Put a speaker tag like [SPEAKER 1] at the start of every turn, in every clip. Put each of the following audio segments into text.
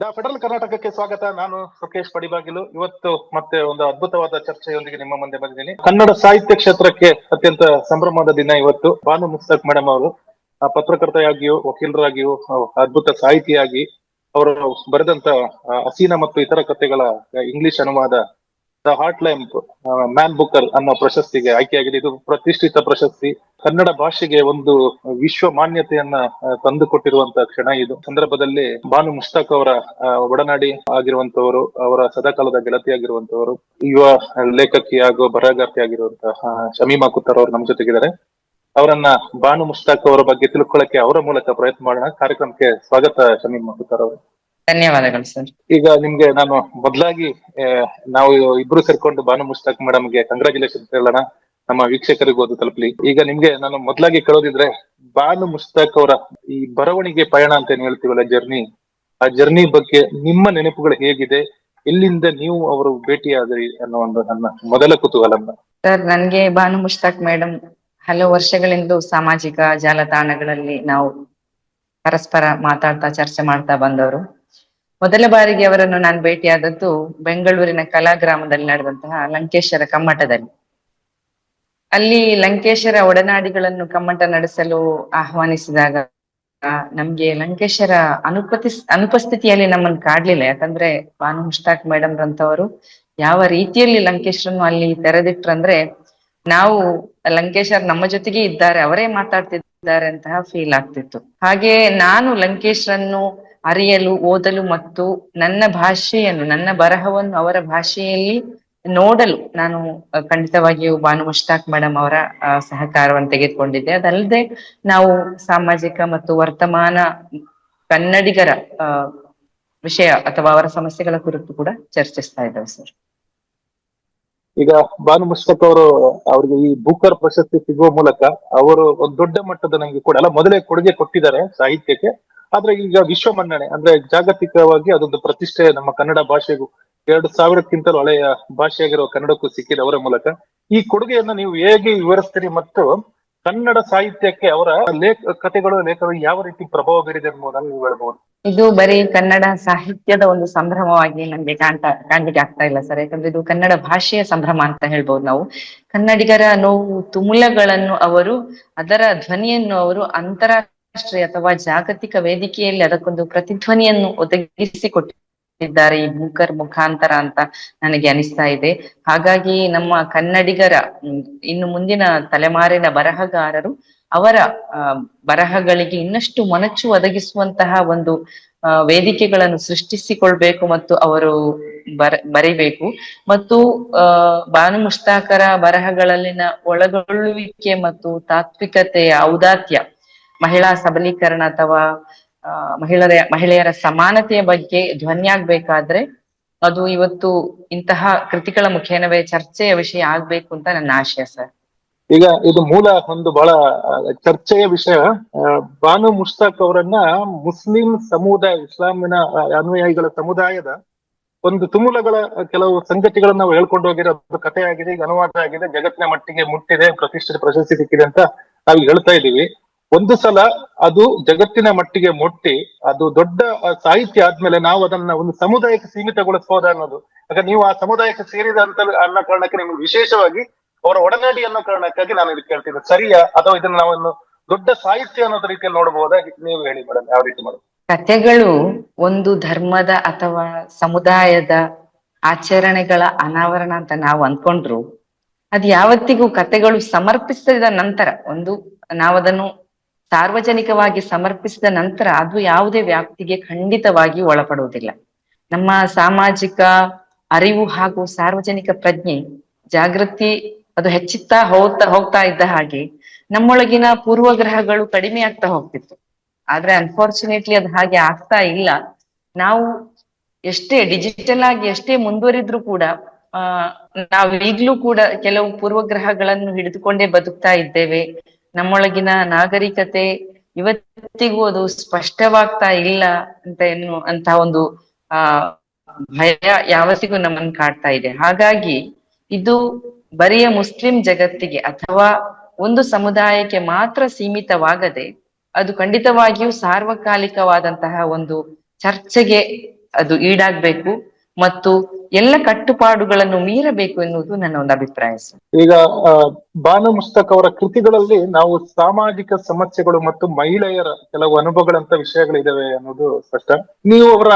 [SPEAKER 1] The federal ಕರ್ನಾಟಕಕ್ಕೆ ಸ್ವಾಗತ. ನಾನು ಸುಕೇಶ್ ಪಡಿಬಾಗಿಲು. ಇವತ್ತು ಮತ್ತೆ ಒಂದು ಅದ್ಭುತವಾದ ಚರ್ಚೆಯೊಂದಿಗೆ ನಿಮ್ಮ ಮುಂದೆ ಬಂದಿದ್ದೀನಿ. ಕನ್ನಡ ಸಾಹಿತ್ಯ ಕ್ಷೇತ್ರಕ್ಕೆ ಅತ್ಯಂತ ಸಂಭ್ರಮದ ದಿನ ಇವತ್ತು. ಭಾನು ಮುಸ್ತಕ್ ಮೇಡಮ್ ಅವರು ಪತ್ರಕರ್ತೆಯಾಗಿಯೂ, ವಕೀಲರಾಗಿಯೂ ಅದ್ಭುತ ಸಾಹಿತಿಯಾಗಿ ಅವರು ಬರೆದಂತ ಅಸೀನ ಮತ್ತು ಇತರ ಕಥೆಗಳ ಇಂಗ್ಲಿಷ್ ಅನುವಾದ the Heart Lamp Man Booker ಅನ್ನೋ ಪ್ರಶಸ್ತಿಗೆ ಆಯ್ಕೆಯಾಗಿದೆ. ಇದು ಪ್ರತಿಷ್ಠಿತ ಪ್ರಶಸ್ತಿ. ಕನ್ನಡ ಭಾಷೆಗೆ ಒಂದು ವಿಶ್ವ ಮಾನ್ಯತೆಯನ್ನ ತಂದುಕೊಟ್ಟಿರುವಂತ ತಂದುಕೊಟ್ಟಿರುವಂತಹ ಕ್ಷಣ ಇದು. ಸಂದರ್ಭದಲ್ಲಿ ಬಾನು ಮುಸ್ತಾಕ್ ಅವರ ಒಡನಾಡಿ ಆಗಿರುವಂತವರು ಅವರ ಸದಾಕಾಲದ ಗೆಳತಿಯಾಗಿರುವಂತವರು ಯುವ ಲೇಖಕಿ ಹಾಗೂ ಬರಹಗಾರ್ತಿ ಆಗಿರುವಂತಹ ಶಮೀಮಾ ಕುತ್ತರ್ ಅವರು ನಮ್ಮ ಜೊತೆಗಿದ್ದಾರೆ. ಅವರನ್ನ ಬಾನು ಮುಸ್ತಾಕ್ ಅವರ ಬಗ್ಗೆ ತಿಳ್ಕೊಳ್ಳಕ್ಕೆ ಅವರ ಮೂಲಕ ಪ್ರಯತ್ನ ಮಾಡೋಣ. ಕಾರ್ಯಕ್ರಮಕ್ಕೆ ಸ್ವಾಗತ ಶಮೀಮಾ ಕುತ್ತರ್ ಅವರು.
[SPEAKER 2] ಧನ್ಯವಾದಗಳು ಸರ್.
[SPEAKER 1] ಈಗ ನಿಮ್ಗೆ ನಾನು ಮೊದಲಾಗಿ ನಾವು ಇಬ್ರು ಸೇರ್ಕೊಂಡು ಬಾನು ಮುಸ್ತಾಕ್ ಮೇಡಮ್ಗೆ ಕಂಗ್ರಾಚುಲೇಷನ್ ಹೇಳೋಣ. ನಮ್ಮ ವೀಕ್ಷಕರಿಗೂ ಅದು ತಲುಪಲಿ. ಈಗ ನಿಮ್ಗೆ ನಾನು ಮೊದಲಾಗಿ ಕೇಳೋದಿದ್ರೆ, ಬಾನು ಮುಸ್ತಾಕ್ ಅವರ ಈ ಬರವಣಿಗೆ ಪಯಣ ಅಂತ ಏನ್ ಹೇಳ್ತೀವಲ್ಲ ಜರ್ನಿ? ಆ ಜರ್ನಿ ಬಗ್ಗೆ ನಿಮ್ಮ ನೆನಪುಗಳು ಹೇಗಿದೆ? ಎಲ್ಲಿಂದ ನೀವು ಅವರು ಭೇಟಿಯಾದ್ರಿ ಅನ್ನೋ ಒಂದು ನನ್ನ ಮೊದಲ ಕುತೂಹಲ
[SPEAKER 2] ಸರ್, ನನ್ಗೆ ಬಾನು ಮುಸ್ತಾಕ್ ಮೇಡಮ್ ಹಲವು ವರ್ಷಗಳಿಂದ ಸಾಮಾಜಿಕ ಜಾಲತಾಣಗಳಲ್ಲಿ ನಾವು ಪರಸ್ಪರ ಮಾತಾಡ್ತಾ, ಚರ್ಚೆ ಮಾಡ್ತಾ ಬಂದವರು. ಮೊದಲ ಬಾರಿಗೆ ಅವರನ್ನು ನಾನು ಭೇಟಿಯಾದದ್ದು ಬೆಂಗಳೂರಿನ ಕಲಾಗ್ರಾಮದಲ್ಲಿ ನಡೆದಂತಹ ಲಂಕೇಶ್ವರ ಕಮ್ಮಟದಲ್ಲಿ ಅಲ್ಲಿ ಲಂಕೇಶರ ಒಡನಾಡಿಗಳನ್ನು ಕಮ್ಮಟ ನಡೆಸಲು ಆಹ್ವಾನಿಸಿದಾಗ, ನಮ್ಗೆ ಲಂಕೇಶರ ಅನುಪತಿ, ಅನುಪಸ್ಥಿತಿಯಲ್ಲಿ ನಮ್ಮನ್ನು ಕಾಡ್ಲಿಲ್ಲ. ಯಾಕಂದ್ರೆ ಭಾನು ಮುಷ್ತಾಕ್ ಮೇಡಮ್ ರಂತವರು ಯಾವ ರೀತಿಯಲ್ಲಿ ಲಂಕೇಶರನ್ನು ಅಲ್ಲಿ ತೆರೆದಿಟ್ರಂದ್ರೆ, ನಾವು ಲಂಕೇಶರ್ ನಮ್ಮ ಜೊತೆಗೆ ಇದ್ದಾರೆ, ಅವರೇ ಮಾತಾಡ್ತಿದ್ದಾರೆ ಅಂತಹ ಫೀಲ್ ಆಗ್ತಿತ್ತು. ಹಾಗೆ ನಾನು ಲಂಕೇಶರನ್ನು ಅರಿಯಲು, ಓದಲು ಮತ್ತು ನನ್ನ ಭಾಷೆಯನ್ನು, ನನ್ನ ಬರಹವನ್ನು ಅವರ ಭಾಷೆಯಲ್ಲಿ ನೋಡಲು ನಾನು ಖಂಡಿತವಾಗಿಯೂ ಬಾನು ಮುಷ್ತಾಕ್ ಮೇಡಮ್ ಅವರ ಸಹಕಾರವನ್ನು ತೆಗೆದುಕೊಂಡಿದ್ದೆ. ಅದಲ್ಲದೆ ನಾವು ಸಾಮಾಜಿಕ ಮತ್ತು ವರ್ತಮಾನ ಕನ್ನಡಿಗರ ವಿಷಯ ಅಥವಾ ಅವರ ಸಮಸ್ಯೆಗಳ ಕುರಿತು ಕೂಡ ಚರ್ಚಿಸ್ತಾ ಇದ್ದೇವೆ, ಸರ್.
[SPEAKER 1] ಈಗ ಬಾನು ಮುಷ್ತಾಕ್ ಅವರು ಅವರಿಗೆ ಈ ಬೂಕರ್ ಪ್ರಶಸ್ತಿ ಸಿಗುವ ಮೂಲಕ ಅವರು ದೊಡ್ಡ ಮಟ್ಟದ ನನಗೆ ಕೂಡ, ಅಲ್ಲ, ಮೊದಲೇ ಕೊಡುಗೆ ಕೊಟ್ಟಿದ್ದಾರೆ ಸಾಹಿತ್ಯಕ್ಕೆ. ಆದ್ರೆ ಈಗ ವಿಶ್ವ ಮನ್ನಣೆ ಅಂದ್ರೆ ಜಾಗತಿಕವಾಗಿ ಅದೊಂದು ಪ್ರತಿಷ್ಠೆ ನಮ್ಮ ಕನ್ನಡ ಭಾಷೆಗೂ ಎರಡು ಸಾವಿರಕ್ಕಿಂತಲೂ ಹಳೆಯ ಭಾಷೆಯಾಗಿರುವ ಕನ್ನಡಕ್ಕೂ ಸಿಕ್ಕಿದೆ ಅವರ ಮೂಲಕ. ಈ ಕೊಡುಗೆಯನ್ನ ನೀವು ಹೇಗೆ ವಿವರಿಸ್ತೀರಿ ಮತ್ತು ಕನ್ನಡ ಸಾಹಿತ್ಯಕ್ಕೆ ಅವರ ಲೇಖ, ಕಥೆಗಳು ಲೇಖನ ಯಾವ ರೀತಿ ಪ್ರಭಾವ ಬೀರಿದೆ ಎಂಬುದನ್ನು ನೀವು ಹೇಳ್ಬಹುದು
[SPEAKER 2] ಇದು ಬರೀ ಕನ್ನಡ ಸಾಹಿತ್ಯದ ಒಂದು ಸಂಭ್ರಮವಾಗಿ ನಮ್ಗೆ ಕಾಣ್ತಾ, ಕಾಣಲಿಕ್ಕೆ ಆಗ್ತಾ ಇಲ್ಲ ಸರ್. ಯಾಕಂದ್ರೆ ಇದು ಕನ್ನಡ ಭಾಷೆಯ ಸಂಭ್ರಮ ಅಂತ ಹೇಳ್ಬೋದು ನಾವು. ಕನ್ನಡಿಗರ ನೋವು, ತುಮುಲಗಳನ್ನು ಅವರು, ಅದರ ಧ್ವನಿಯನ್ನು ಅವರು ಅಂತಾರಾಷ್ಟ್ರೀಯ ಅಥವಾ ಜಾಗತಿಕ ವೇದಿಕೆಯಲ್ಲಿ ಅದಕ್ಕೊಂದು ಪ್ರತಿಧ್ವನಿಯನ್ನು ಒದಗಿಸಿಕೊಟ್ಟಿದ್ದಾರೆ ಈ ಭೂಕರ್ ಮುಖಾಂತರ ಅಂತ ನನಗೆ ಅನಿಸ್ತಾ ಇದೆ. ಹಾಗಾಗಿ ನಮ್ಮ ಕನ್ನಡಿಗರ ಇನ್ನು ಮುಂದಿನ ತಲೆಮಾರಿನ ಬರಹಗಾರರು ಅವರ ಬರಹಗಳಿಗೆ ಇನ್ನಷ್ಟು ಮೊನಚು ಒದಗಿಸುವಂತಹ ಒಂದು ವೇದಿಕೆಗಳನ್ನು ಸೃಷ್ಟಿಸಿಕೊಳ್ಬೇಕು ಮತ್ತು ಅವರು ಬರ, ಬರಿಬೇಕು. ಮತ್ತು ಬಾನು ಮುಷ್ತಾಕರ ಬರಹಗಳಲ್ಲಿನ ಒಳಗೊಳ್ಳುವಿಕೆ ಮತ್ತು ತಾತ್ವಿಕತೆಯ ಔದಾತ್ಯ, ಮಹಿಳಾ ಸಬಲೀಕರಣ ಅಥವಾ ಮಹಿಳೆಯರ ಮಹಿಳೆಯರ ಸಮಾನತೆಯ ಬಗ್ಗೆ ಧ್ವನಿಯಾಗ್ಬೇಕಾದ್ರೆ ಅದು ಇವತ್ತು ಇಂತಹ ಕೃತಿಗಳ ಮುಖೇನವೇ ಚರ್ಚೆಯ ವಿಷಯ ಆಗ್ಬೇಕು ಅಂತ ನನ್ನ ಆಶಯ, ಸರ್.
[SPEAKER 1] ಈಗ ಇದು ಮೂಲ ಒಂದು ಬಹಳ ಚರ್ಚೆಯ ವಿಷಯ. ಬಾನು ಮುಷ್ತಾಕ್ ಅವರನ್ನ ಮುಸ್ಲಿಂ ಸಮುದಾಯ, ಇಸ್ಲಾಮಿನ ಅನುಯಾಯಿಗಳ ಸಮುದಾಯದ ಒಂದು ತುಮುಲಗಳ ಕೆಲವು ಸಂಗತಿಗಳನ್ನ ನಾವು ಹೇಳ್ಕೊಂಡು ಹೋಗಿರೋ ಕಥೆ ಆಗಿದೆ ಈಗ ಅನುವಾದ ಆಗಿದೆ, ಜಗತ್ತಿನ ಮಟ್ಟಿಗೆ ಮುಟ್ಟಿದೆ, ಪ್ರತಿಷ್ಠಿತ ಪ್ರಶಸ್ತಿ ಸಿಕ್ಕಿದೆ ಅಂತ ನಾವು ಹೇಳ್ತಾ ಇದೀವಿ ಒಂದು ಸಲ ಅದು ಜಗತ್ತಿನ ಮಟ್ಟಿಗೆ ಮುಟ್ಟಿ, ಅದು ದೊಡ್ಡ ಸಾಹಿತ್ಯ ಆದ್ಮೇಲೆ ನಾವು ಅದನ್ನ ಒಂದು ಸಮುದಾಯಕ್ಕೆ ಸೀಮಿತಗೊಳಿಸಬಹುದ ಅನ್ನೋದು. ಯಾಕಂದ್ರೆ ನೀವು ಆ ಸಮುದಾಯಕ್ಕೆ ಸೇರಿದ ಅಂತ ಅನ್ನೋ ಕಾರಣಕ್ಕೆ ನಿಮ್ಗೆ ವಿಶೇಷವಾಗಿ ಅವರ ಒಡನಾಡಿ ಅನ್ನೋ ಕಾರಣಕ್ಕಾಗಿ ನಾನು ಇದಕ್ಕೆ ಕೇಳ್ತಿದ್ದೆ ಸರಿಯಾ? ಅಥವಾ ಇದನ್ನ ನಾವನ್ನು ದೊಡ್ಡ ಸಾಹಿತ್ಯ ಅನ್ನೋದ ರೀತಿಯಲ್ಲಿ ನೋಡಬಹುದಾ ನೀವು ಹೇಳಿ ಮೇಡಮ್, ಯಾವ ರೀತಿ ಮಾಡೋದು?
[SPEAKER 2] ಕಥೆಗಳು ಒಂದು ಧರ್ಮದ ಅಥವಾ ಸಮುದಾಯದ ಆಚರಣೆಗಳ ಅನಾವರಣ ಅಂತ ನಾವು ಅನ್ಕೊಂಡ್ರು ಅದ್ ಯಾವತ್ತಿಗೂ ಕಥೆಗಳು ಸಮರ್ಪಿಸಿದ ನಂತರ ಒಂದು ನಾವದನ್ನು ಸಾರ್ವಜನಿಕವಾಗಿ ಸಮರ್ಪಿಸಿದ ನಂತರ ಅದು ಯಾವುದೇ ವ್ಯಾಪ್ತಿಗೆ ಖಂಡಿತವಾಗಿ ಒಳಪಡುವುದಿಲ್ಲ. ನಮ್ಮ ಸಾಮಾಜಿಕ ಅರಿವು ಹಾಗೂ ಸಾರ್ವಜನಿಕ ಪ್ರಜ್ಞೆ, ಜಾಗೃತಿ ಅದು ಹೆಚ್ಚುತ್ತಾ ಹೋಗ್ತಾ ಹೋಗ್ತಾ ಇದ್ದ ಹಾಗೆ ನಮ್ಮೊಳಗಿನ ಪೂರ್ವಗ್ರಹಗಳು ಕಡಿಮೆ ಆಗ್ತಾ ಹೋಗ್ತಿತ್ತು. ಆದ್ರೆ ಅನ್ಫಾರ್ಚುನೇಟ್ಲಿ ಅದು ಹಾಗೆ ಆಗ್ತಾ ಇಲ್ಲ. ನಾವು ಎಷ್ಟೇ ಡಿಜಿಟಲ್ ಆಗಿ ಎಷ್ಟೇ ಮುಂದುವರಿದ್ರು ಕೂಡ, ಆ ನಾವು ಈಗ್ಲೂ ಕೂಡ ಕೆಲವು ಪೂರ್ವಗ್ರಹಗಳನ್ನು ಹಿಡಿದುಕೊಂಡೇ ಬದುಕ್ತಾ ಇದ್ದೇವೆ. ನಮ್ಮೊಳಗಿನ ನಾಗರಿಕತೆ ಇವತ್ತಿಗೂ ಅದು ಸ್ಪಷ್ಟವಾಗ್ತಾ ಇಲ್ಲ ಅಂತ ಎನ್ನು ಅಂತ ಒಂದು, ಆ, ಭಯ ಯಾವತ್ತಿಗೂ ನಮ್ಮನ್ನು ಕಾಡ್ತಾ ಇದೆ. ಹಾಗಾಗಿ ಇದು ಬರಿಯ ಮುಸ್ಲಿಂ ಜಗತ್ತಿಗೆ ಅಥವಾ ಒಂದು ಸಮುದಾಯಕ್ಕೆ ಮಾತ್ರ ಸೀಮಿತವಾಗದೆ ಅದು ಖಂಡಿತವಾಗಿಯೂ ಸಾರ್ವಕಾಲಿಕವಾದಂತಹ ಒಂದು ಚರ್ಚೆಗೆ ಅದು ಈಡಾಗ್ಬೇಕು. ಮತ್ತು ಎಲ್ಲ ಕಟ್ಟುಪಾಡುಗಳನ್ನು ಮೀರಬೇಕು ಎನ್ನುವುದು ನನ್ನ ಒಂದು ಅಭಿಪ್ರಾಯ ಸರ್.
[SPEAKER 1] ಈಗ ಬಾನು ಮುಸ್ತಕ್ ಅವರ ಕೃತಿಗಳಲ್ಲಿ ನಾವು ಸಾಮಾಜಿಕ ಸಮಸ್ಯೆಗಳು ಮತ್ತು ಮಹಿಳೆಯರ ಕೆಲವು ಅನುಭವಗಳಂತ ವಿಷಯಗಳಿದಾವೆ ಅನ್ನೋದು ಸ್ಪಷ್ಟ. ನೀವು ಅವರ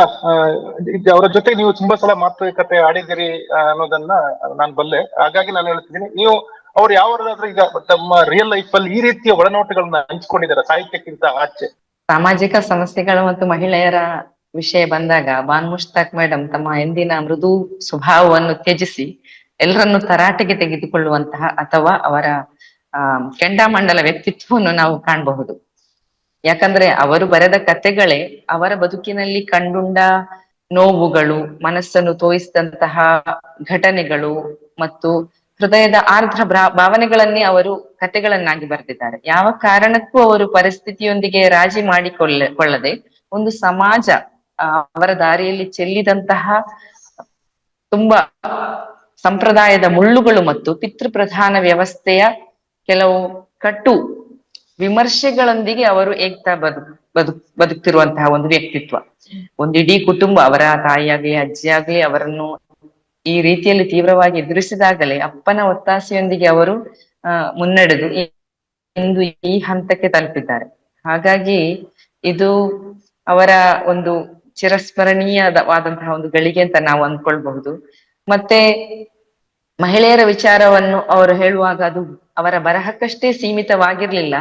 [SPEAKER 1] ಅವರ ಜೊತೆ ನೀವು ತುಂಬಾ ಸಲ ಮಾತುಕತೆ ಆಡಿದಿರಿ ಅನ್ನೋದನ್ನ ನಾನು ಬಲ್ಲೆ. ಹಾಗಾಗಿ ನಾನು ಹೇಳ್ತಿದ್ದೀನಿ ನೀವು ಅವ್ರು ಯಾವ್ದಾದ್ರು ಈಗ ತಮ್ಮ ರಿಯಲ್ ಲೈಫ್ ಅಲ್ಲಿ ಈ ರೀತಿಯ ಒಳನೋಟಗಳನ್ನ ಹಂಚ್ಕೊಂಡಿದ್ದಾರೆ ಸಾಹಿತ್ಯಕ್ಕಿಂತ ಆಚೆ?
[SPEAKER 2] ಸಾಮಾಜಿಕ ಸಮಸ್ಯೆಗಳು ಮತ್ತು ಮಹಿಳೆಯರ ವಿಷಯ ಬಂದಾಗ ಬಾನ್ ಮುಷ್ತಾಕ್ ಮೇಡಮ್ ತಮ್ಮ ಎಂದಿನ ಮೃದು ಸ್ವಭಾವವನ್ನು ತ್ಯಜಿಸಿ ಎಲ್ಲರನ್ನು ತರಾಟೆಗೆ ತೆಗೆದುಕೊಳ್ಳುವಂತಹ ಅಥವಾ ಅವರ, ಆ ಕೆಂಡಾಮಂಡಲ ವ್ಯಕ್ತಿತ್ವವನ್ನು ನಾವು ಕಾಣಬಹುದು. ಯಾಕಂದ್ರೆ ಅವರು ಬರೆದ ಕತೆಗಳೇ ಅವರ ಬದುಕಿನಲ್ಲಿ ಕಂಡುಂಡ ನೋವುಗಳು, ಮನಸ್ಸನ್ನು ತೋಯಿಸಿದಂತಹ ಘಟನೆಗಳು ಮತ್ತು ಹೃದಯದ ಆರ್ದ್ರ ಭಾವನೆಗಳನ್ನೇ ಅವರು ಕತೆಗಳನ್ನಾಗಿ ಬರೆದಿದ್ದಾರೆ. ಯಾವ ಕಾರಣಕ್ಕೂ ಅವರು ಪರಿಸ್ಥಿತಿಯೊಂದಿಗೆ ರಾಜಿ ಮಾಡಿಕೊಳ್ಳ, ಕೊಳ್ಳದೆ ಒಂದು ಸಮಾಜ ಅವರ ದಾರಿಯಲ್ಲಿ ಚೆಲ್ಲಿದಂತಹ ತುಂಬಾ ಸಂಪ್ರದಾಯದ ಮುಳ್ಳುಗಳು ಮತ್ತು ಪಿತೃಪ್ರಧಾನ ವ್ಯವಸ್ಥೆಯ ಕೆಲವು ಕಟ್ಟು ವಿಮರ್ಶೆಗಳೊಂದಿಗೆ ಅವರು ಏಕ್ತಾ ಬದು ಬದುಕ್ ಬದುಕ್ತಿರುವಂತಹ ಒಂದು ವ್ಯಕ್ತಿತ್ವ. ಒಂದು ಇಡೀ ಕುಟುಂಬ, ಅವರ ತಾಯಿಯಾಗ್ಲಿ ಅಜ್ಜಿಯಾಗ್ಲಿ ಅವರನ್ನು ಈ ರೀತಿಯಲ್ಲಿ ತೀವ್ರವಾಗಿ ಎದುರಿಸಿದಾಗಲೇ ಅಪ್ಪನ ಒತ್ತಾಸೆಯೊಂದಿಗೆ ಅವರು ಮುನ್ನಡೆದು ಇಂದು ಈ ಹಂತಕ್ಕೆ ತಲುಪಿದ್ದಾರೆ. ಹಾಗಾಗಿ ಇದು ಅವರ ಒಂದು ಚಿರಸ್ಮರಣೀಯವಾದಂತಹ ಒಂದು ಗಳಿಗೆ ಅಂತ ನಾವು ಅಂದ್ಕೊಳ್ಬಹುದು. ಮತ್ತೆ ಮಹಿಳೆಯರ ವಿಚಾರವನ್ನು ಅವರು ಹೇಳುವಾಗ ಅದು ಅವರ ಬರಹಕ್ಕಷ್ಟೇ ಸೀಮಿತವಾಗಿರ್ಲಿಲ್ಲ.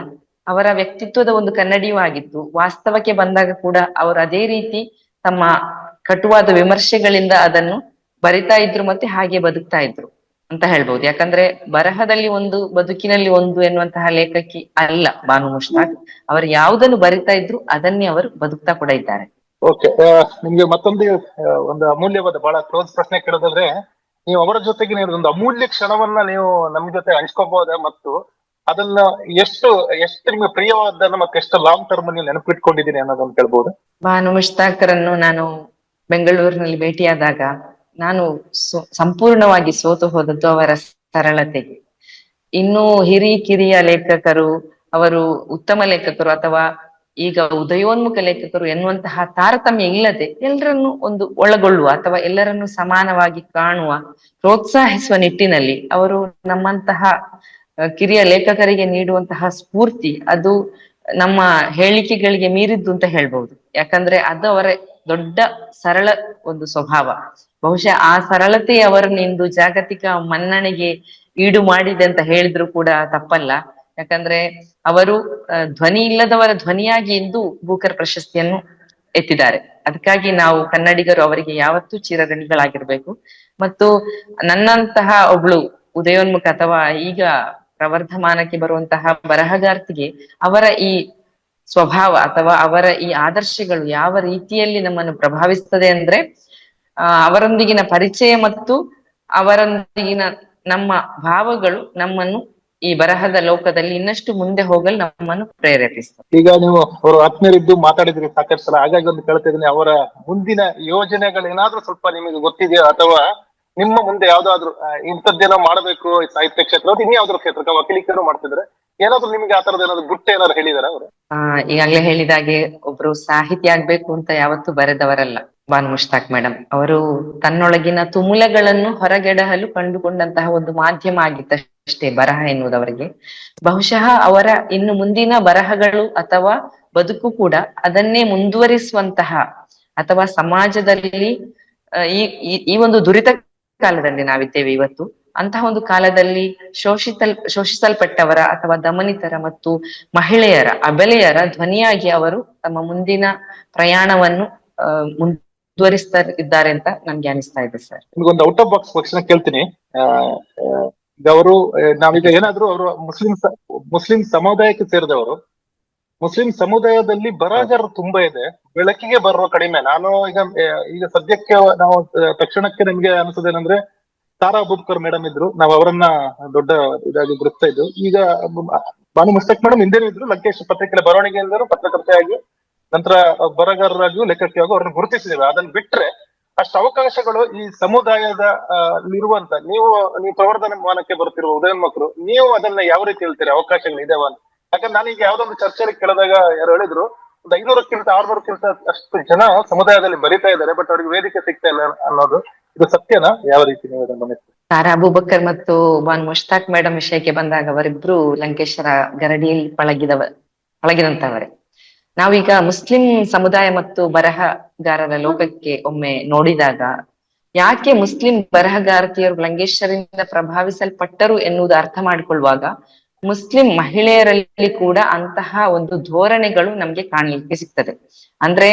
[SPEAKER 2] ಅವರ ವ್ಯಕ್ತಿತ್ವದ ಒಂದು ಕನ್ನಡಿಯೂ ಆಗಿತ್ತು ವಾಸ್ತವಕ್ಕೆ ಬಂದಾಗ ಕೂಡ ಅವರು ಅದೇ ರೀತಿ ತಮ್ಮ ಕಟುವಾದ ವಿಮರ್ಶೆಗಳಿಂದ ಅದನ್ನು ಬರಿತಾ ಇದ್ರು ಮತ್ತೆ ಹಾಗೆ ಬದುಕ್ತಾ ಇದ್ರು ಅಂತ ಹೇಳ್ಬಹುದು. ಯಾಕಂದ್ರೆ ಬರಹದಲ್ಲಿ ಒಂದು, ಬದುಕಿನಲ್ಲಿ ಒಂದು ಎನ್ನುವಂತಹ ಲೇಖಕಿ ಅಲ್ಲ ಬಾನು ಮುಷ್ತಾಕ್. ಅವರು ಯಾವುದನ್ನು ಬರಿತಾ ಇದ್ರು ಅದನ್ನೇ ಅವರು ಬದುಕ್ತಾ ಕೂಡ ಇದ್ದಾರೆ.
[SPEAKER 1] ಓಕೆ ನಿಮ್ಗೆ ಮತ್ತೊಂದು ಒಂದು ಅಮೂಲ್ಯವಾದ ಬಹಳ ಕ್ಲೋಸ್ ಪ್ರಶ್ನೆ ಕೇಳೋದಾದ್ರೆ, ನೀವು ಅವರ ಜೊತೆಗೆ ನೀವು ಒಂದು ಅಮೂಲ್ಯ ಕ್ಷಣವನ್ನ ನೀವು ನಮ್ ಜೊತೆ ಹಂಚ್ಕೋಬಹುದ ಮತ್ತು ಅದನ್ನ ಎಷ್ಟು ಎಷ್ಟು ನಿಮ್ಗೆ ಪ್ರಿಯವಾದನ್ನ ಮತ್ತೆ ಎಷ್ಟು ಲಾಂಗ್ ಟರ್ಮ್ ನೀವು ನೆನಪಿಟ್ಕೊಂಡಿದ್ದೀನಿ ಅನ್ನೋದನ್ನ ಕೇಳ್ಬಹುದು
[SPEAKER 2] ಭಾನು ಮುಷ್ತಾಕರನ್ನು ನಾನು ಬೆಂಗಳೂರಿನಲ್ಲಿ ಭೇಟಿಯಾದಾಗ ನಾನು ಸಂಪೂರ್ಣವಾಗಿ ಸೋತು ಹೋದದ್ದು ಅವರ ಸರಳತೆಗೆ. ಇನ್ನು ಹಿರಿ ಕಿರಿಯ ಲೇಖಕರು, ಅವರು ಉತ್ತಮ ಲೇಖಕರು ಅಥವಾ ಈಗ ಉದಯೋನ್ಮುಖ ಲೇಖಕರು ಎನ್ನುವಂತಹ ತಾರತಮ್ಯ ಇಲ್ಲದೆ ಎಲ್ಲರನ್ನು ಒಂದು ಒಳಗೊಳ್ಳುವ ಅಥವಾ ಎಲ್ಲರನ್ನು ಸಮಾನವಾಗಿ ಕಾಣುವ, ಪ್ರೋತ್ಸಾಹಿಸುವ ನಿಟ್ಟಿನಲ್ಲಿ ಅವರು ನಮ್ಮಂತಹ ಕಿರಿಯ ಲೇಖಕರಿಗೆ ನೀಡುವಂತಹ ಸ್ಫೂರ್ತಿ ಅದು ನಮ್ಮ ಹೇಳಿಕೆಗಳಿಗೆ ಮೀರಿದ್ದು ಅಂತ ಹೇಳ್ಬಹುದು. ಯಾಕಂದ್ರೆ ಅದು ಅವರ ದೊಡ್ಡ ಸರಳ ಒಂದು ಸ್ವಭಾವ. ಬಹುಶಃ ಆ ಸರಳತೆ ಅವರನ್ನು ಇಂದು ಜಾಗತಿಕ ಮನ್ನಣೆಗೆ ಈಡು ಮಾಡಿದೆ ಅಂತ ಹೇಳಿದ್ರು ಕೂಡ ತಪ್ಪಲ್ಲ. ಯಾಕಂದ್ರೆ ಅವರು ಧ್ವನಿ ಇಲ್ಲದವರ ಧ್ವನಿಯಾಗಿ ಇಂದು ಬೂಕರ್ ಪ್ರಶಸ್ತಿಯನ್ನು ಎತ್ತಿದ್ದಾರೆ. ಅದಕ್ಕಾಗಿ ನಾವು ಕನ್ನಡಿಗರು ಅವರಿಗೆ ಯಾವತ್ತೂ ಚಿರಋಣಿಗಳಾಗಿರ್ಬೇಕು. ಮತ್ತು ನನ್ನಂತಹ ಒಬ್ಳು ಉದಯೋನ್ಮುಖ ಅಥವಾ ಈಗ ಪ್ರವರ್ಧಮಾನಕ್ಕೆ ಬರುವಂತಹ ಬರಹಗಾರ್ತಿಗೆ ಅವರ ಈ ಸ್ವಭಾವ ಅಥವಾ ಅವರ ಈ ಆದರ್ಶಗಳು ಯಾವ ರೀತಿಯಲ್ಲಿ ನಮ್ಮನ್ನು ಪ್ರಭಾವಿಸ್ತದೆ ಅಂದ್ರೆ ಅವರೊಂದಿಗಿನ ಪರಿಚಯ ಮತ್ತು ಅವರೊಂದಿಗಿನ ನಮ್ಮ ಭಾವಗಳು ನಮ್ಮನ್ನು ಈ ಬರಹದ ಲೋಕದಲ್ಲಿ ಇನ್ನಷ್ಟು ಮುಂದೆ ಹೋಗಲು ನಮ್ಮನ್ನು ಪ್ರೇರೇಪಿಸ್ತದೆ
[SPEAKER 1] ಈಗ ನೀವು ಅವರು ಆತ್ಮೀಯರಿದ್ದು ಮಾತಾಡಿದ್ರಿ ಸಾಕಷ್ಟು ಸಲ. ಹಾಗಾಗಿ ಒಂದು ಕೇಳ್ತಾ ಇದ್ದೀನಿ ಅವರ ಮುಂದಿನ ಯೋಜನೆಗಳೇನಾದ್ರೂ ಸ್ವಲ್ಪ ನಿಮಗೆ ಗೊತ್ತಿದೆಯಾ? ಅಥವಾ ನಿಮ್ಮ ಮುಂದೆ ಯಾವ್ದಾದ್ರು ಇಂಥದ್ದೇನೋ ಮಾಡಬೇಕು ಸಾಹಿತ್ಯ ಕ್ಷೇತ್ರ ಇನ್ಯಾವ್ದಾದ್ರು ಕ್ಷೇತ್ರಕ್ಕೆ ವಕೀಲಿಕರು ಮಾಡ್ತಿದ್ರೆ ಏನಾದ್ರು ನಿಮಗೆ ಆ ತರದ ಏನಾದ್ರು ಗುಟ್ಟ ಏನಾದ್ರು ಹೇಳಿದಾರ ಅವರು?
[SPEAKER 2] ಆ ಈಗಾಗ್ಲೇ ಹೇಳಿದಾಗೆ ಒಬ್ರು ಸಾಹಿತ್ಯ ಆಗ್ಬೇಕು ಅಂತ ಯಾವತ್ತು ಬರೆದವರಲ್ಲ ಬಾನು ಮುಷ್ತಾಕ್ ಮೇಡಮ್ ಅವರು ತನ್ನೊಳಗಿನ ತುಮುಲಗಳನ್ನು ಹೊರಗೆಡಹಲು ಕಂಡುಕೊಂಡಂತಹ ಒಂದು ಮಾಧ್ಯಮ ಆಗಿತ್ತಷ್ಟೇ ಬರಹ ಎನ್ನುವುದು ಅವರಿಗೆ ಬಹುಶಃ ಅವರ ಇನ್ನು ಮುಂದಿನ ಬರಹಗಳು ಅಥವಾ ಬದುಕು ಕೂಡ ಅದನ್ನೇ ಮುಂದುವರಿಸುವಂತಹ ಅಥವಾ ಸಮಾಜದಲ್ಲಿ ಈ, ಈ- ಒಂದು ದುರಿತ ಕಾಲದಲ್ಲಿ ನಾವಿದ್ದೇವೆ ಇವತ್ತು. ಅಂತಹ ಒಂದು ಕಾಲದಲ್ಲಿ ಶೋಷಿತಲ್, ಶೋಷಿಸಲ್ಪಟ್ಟವರ ಅಥವಾ ದಮನಿತರ ಮತ್ತು ಮಹಿಳೆಯರ, ಅಬಲೆಯರ ಧ್ವನಿಯಾಗಿ ಅವರು ತಮ್ಮ ಮುಂದಿನ ಪ್ರಯಾಣವನ್ನು ಮುಂದುವರಿಸ್ತಾ ಇದ್ದಾರೆ ಅಂತ ನನ್ಗೆ ಅನಿಸ್ತಾ ಇದೆ ಸರ್.
[SPEAKER 1] ಒಂದು ಔಟ್ ಆಫ್ ಬಾಕ್ಸ್ ಕೇಳ್ತೀನಿ. ಈಗ ಅವರು ನಾವೀಗ ಏನಾದ್ರು ಅವರು ಮುಸ್ಲಿಂ ಮುಸ್ಲಿಂ ಸಮುದಾಯಕ್ಕೆ ಸೇರಿದವರು, ಮುಸ್ಲಿಂ ಸಮುದಾಯದಲ್ಲಿ ಬರಹಗಾರರು ತುಂಬಾ ಇದೆ. ಬೆಳಕಿಗೆ ಬರೋ ಕಡಿಮೆ. ನಾನು ಈಗ ಈಗ ಸದ್ಯಕ್ಕೆ ನಾವು ತಕ್ಷಣಕ್ಕೆ ನಿಮ್ಗೆ ಅನಿಸೋದೇನಂದ್ರೆ ತಾರಾ ಬುಬ್ಕರ್ ಮೇಡಮ್ ಇದ್ರು. ನಾವು ಅವರನ್ನ ದೊಡ್ಡ ಇದಾಗಿ ಗುರುತಾ ಇದ್ದು ಈಗ ಬಾನು ಮುಸ್ತಕ್ ಮೇಡಮ್ ಹಿಂದೆ ಇದ್ರು. ಲಂಕೇಶ್ ಪತ್ರಿಕೆ ಬರವಣಿಗೆ ಇಲ್ದರು ಪತ್ರಕರ್ತೆಯಾಗಿ, ನಂತರ ಬರಹಗಾರರಾಗಿಯೂ ಲೇಖಕಿಯಾಗೂ ಅವ್ರನ್ನ ಗುರುತಿಸಿದ್ದೇವೆ ಅದನ್ನ ಬಿಟ್ರೆ ಅಷ್ಟು ಅವಕಾಶಗಳು ಈ ಸಮುದಾಯದ ಇರುವಂತ, ನೀವು ನೀವು ಪ್ರವರ್ಧನ ಮಾನಕ್ಕೆ ಬರುತ್ತಿರುವ ಉದಯ ಮಕ್ಕಳು, ನೀವು ಅದನ್ನ ಯಾವ ರೀತಿ ಹೇಳ್ತೀರಿ? ಅವಕಾಶಗಳು ಇದಾವ ಅಂತ. ಯಾಕಂದ್ರೆ ಈಗ ಯಾವ್ದೊಂದು ಚರ್ಚೆಯಲ್ಲಿ ಕೇಳಿದಾಗ ಯಾರು ಹೇಳಿದ್ರು, ಒಂದು ಐನೂರಕ್ಕಿಂತ ಆರ್ನೂರಕ್ಕಿಂತ ಅಷ್ಟು ಜನ ಸಮುದಾಯದಲ್ಲಿ ಬರಿತಾ ಇದ್ದಾರೆ, ಬಟ್ ಅವ್ರಿಗೆ ವೇದಿಕೆ ಸಿಗ್ತಾ ಇಲ್ಲ ಅನ್ನೋದು ಇದು ಸತ್ಯನಾ? ಯಾವ ರೀತಿ ನೀವು ಅದನ್ನ ಗಮನಿಸ್ತೀರಿ?
[SPEAKER 2] ಸಾರಾ ಅಬೂಬಕ್ಕರ್ ಮತ್ತು ಬಾನ್ ಮುಷ್ತಾಕ್ ಮೇಡಮ್ ವಿಷಯಕ್ಕೆ ಬಂದಾಗ ಅವರಿಬ್ರು ಲಂಕೇಶ್ವರ ಗರಡಿಯಲ್ಲಿ ಪಳಗಿದವ ಪಳಗಿದಂತವರೇ ನಾವೀಗ ಮುಸ್ಲಿಂ ಸಮುದಾಯ ಮತ್ತು ಬರಹಗಾರರ ಲೋಕಕ್ಕೆ ಒಮ್ಮೆ ನೋಡಿದಾಗ, ಯಾಕೆ ಮುಸ್ಲಿಂ ಬರಹಗಾರತಿಯರು ಲಂಗೇಶ್ವರಿಂದ ಪ್ರಭಾವಿಸಲ್ಪಟ್ಟರು ಎನ್ನುವುದು ಅರ್ಥ ಮಾಡಿಕೊಳ್ಳುವಾಗ, ಮುಸ್ಲಿಂ ಮಹಿಳೆಯರಲ್ಲಿ ಕೂಡ ಅಂತಹ ಒಂದು ಧೋರಣೆಗಳು ನಮ್ಗೆ ಕಾಣಲಿಕ್ಕೆ ಸಿಗ್ತದೆ. ಅಂದ್ರೆ,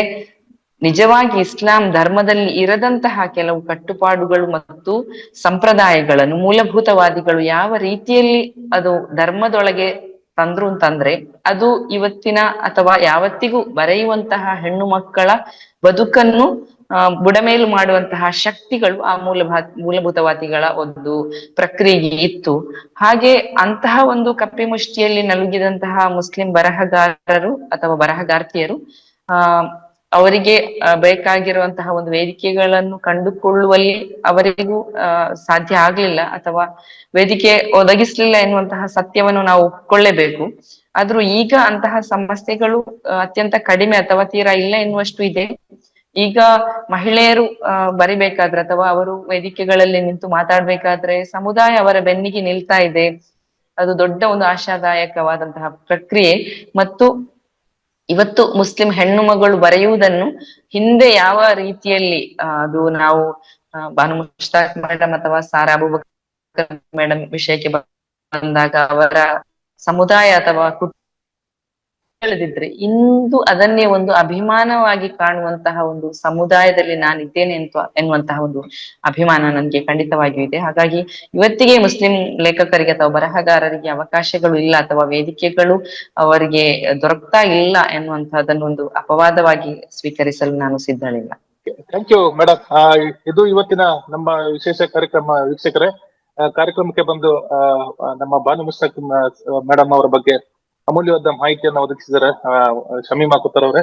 [SPEAKER 2] ನಿಜವಾಗಿ ಇಸ್ಲಾಂ ಧರ್ಮದಲ್ಲಿ ಇರದಂತಹ ಕೆಲವು ಕಟ್ಟುಪಾಡುಗಳು ಮತ್ತು ಸಂಪ್ರದಾಯಗಳನ್ನು, ಮೂಲಭೂತವಾದಿಗಳು ಯಾವ ರೀತಿಯಲ್ಲಿ ಅದು ಧರ್ಮದೊಳಗೆ ತಂದ್ರು ಅಂತಂದ್ರೆ ಅದು ಇವತ್ತಿನ ಅಥವಾ ಯಾವತ್ತಿಗೂ ಬರೆಯುವಂತಹ ಹೆಣ್ಣು ಮಕ್ಕಳ ಬದುಕನ್ನು ಬುಡಮೇಲು ಮಾಡುವಂತಹ ಶಕ್ತಿಗಳು ಆ ಮೂಲಭಾ, ಮೂಲಭೂತವಾದಿಗಳ ಒಂದು ಪ್ರಕ್ರಿಯೆಗೆ ಇತ್ತು. ಹಾಗೆ ಅಂತಹ ಒಂದು ಕಪ್ಪೆ ಮುಷ್ಟಿಯಲ್ಲಿ ನಲುಗಿದಂತಹ ಮುಸ್ಲಿಂ ಬರಹಗಾರರು ಅಥವಾ ಬರಹಗಾರ್ತಿಯರು, ಆ ಅವರಿಗೆ ಬೇಕಾಗಿರುವಂತಹ ಒಂದು ವೇದಿಕೆಗಳನ್ನು ಕಂಡುಕೊಳ್ಳುವಲ್ಲಿ ಅವರಿಗೂ ಸಾಧ್ಯ ಆಗ್ಲಿಲ್ಲ ಅಥವಾ ವೇದಿಕೆ ಒದಗಿಸ್ಲಿಲ್ಲ ಎನ್ನುವಂತಹ ಸತ್ಯವನ್ನು ನಾವು ಒಪ್ಕೊಳ್ಳೇಬೇಕು. ಆದ್ರೂ ಈಗ ಅಂತಹ ಸಮಸ್ಯೆಗಳು ಅತ್ಯಂತ ಕಡಿಮೆ ಅಥವಾ ತೀರಾ ಇಲ್ಲ ಎನ್ನುವಷ್ಟು ಇದೆ. ಈಗ ಮಹಿಳೆಯರು ಬರಿಬೇಕಾದ್ರೆ ಅಥವಾ ಅವರು ವೇದಿಕೆಗಳಲ್ಲಿ ನಿಂತು ಮಾತಾಡ್ಬೇಕಾದ್ರೆ ಸಮುದಾಯ ಅವರ ಬೆನ್ನಿಗೆ ನಿಲ್ತಾ ಇದೆ. ಅದು ದೊಡ್ಡ ಒಂದು ಆಶಾದಾಯಕವಾದಂತಹ ಪ್ರಕ್ರಿಯೆ. ಮತ್ತು ಇವತ್ತು ಮುಸ್ಲಿಂ ಹೆಣ್ಣು ಮಗಳು ಬರೆಯುವುದನ್ನು ಹಿಂದೆ ಯಾವ ರೀತಿಯಲ್ಲಿ ಅದು ನಾವು ಭಾನು ಮುಷ್ತಾಕ್ ಮೇಡಮ್ ಅಥವಾ ಸಾರಾ ಅಬೂಬಕರ್ ಮೇಡಮ್ ವಿಷಯಕ್ಕೆ ಬಂದಾಗ ಅವರ ಸಮುದಾಯ ಅಥವಾ ಕುಟುಂಬ ಬೆಳೆದಿದ್ರೆ ಇಂದು ಅದನ್ನೇ ಒಂದು ಅಭಿಮಾನವಾಗಿ ಕಾಣುವಂತಹ ಒಂದು ಸಮುದಾಯದಲ್ಲಿ ನಾನಿದ್ದೇನೆ ಅಂತ ಎನ್ನುವಂತಹ ಒಂದು ಅಭಿಮಾನ ನನಗೆ ಖಂಡಿತವಾಗಿಯೂ ಇದೆ. ಹಾಗಾಗಿ ಇವತ್ತಿಗೆ ಮುಸ್ಲಿಂ ಲೇಖಕರಿಗೆ ಅಥವಾ ಬರಹಗಾರರಿಗೆ ಅವಕಾಶಗಳು ಇಲ್ಲ ಅಥವಾ ವೇದಿಕೆಗಳು ಅವರಿಗೆ ದೊರಕ್ತಾ ಇಲ್ಲ ಎನ್ನುವಂತಹದನ್ನೊಂದು ಅಪವಾದವಾಗಿ ಸ್ವೀಕರಿಸಲು ನಾನು ಸಿದ್ಧಳಿಲ್ಲ.
[SPEAKER 1] ಥ್ಯಾಂಕ್ ಯು ಮೇಡಮ್ ಇದು ಇವತ್ತಿನ ನಮ್ಮ ವಿಶೇಷ ಕಾರ್ಯಕ್ರಮ ವೀಕ್ಷಕರೇ. ಕಾರ್ಯಕ್ರಮಕ್ಕೆ ಬಂದು ನಮ್ಮ ಬಾನು ಮುಸ್ತಕ್ ಮೇಡಮ್ ಅವರ ಬಗ್ಗೆ ಅಮೂಲ್ಯವಾದ ಮಾಹಿತಿಯನ್ನು ಒದಗಿಸಿದ್ದಾರೆ ಶಮೀಮಾ ಕುತ್ತರ್ ಅವರೇ.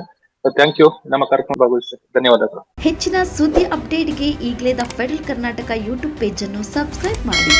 [SPEAKER 1] ಥ್ಯಾಂಕ್ ಯು ನಮ್ಮ ಕಾರ್ಯಕ್ರಮ ಭಾಗವಹಿಸಿ. ಧನ್ಯವಾದಗಳು.
[SPEAKER 3] ಹೆಚ್ಚಿನ ಸುದ್ದಿ ಅಪ್ಡೇಟ್ಗೆ ಈಗಲೇ the Federal Karnataka YouTube page ಅನ್ನು ಸಬ್ಸ್ಕ್ರೈಬ್ ಮಾಡಿ.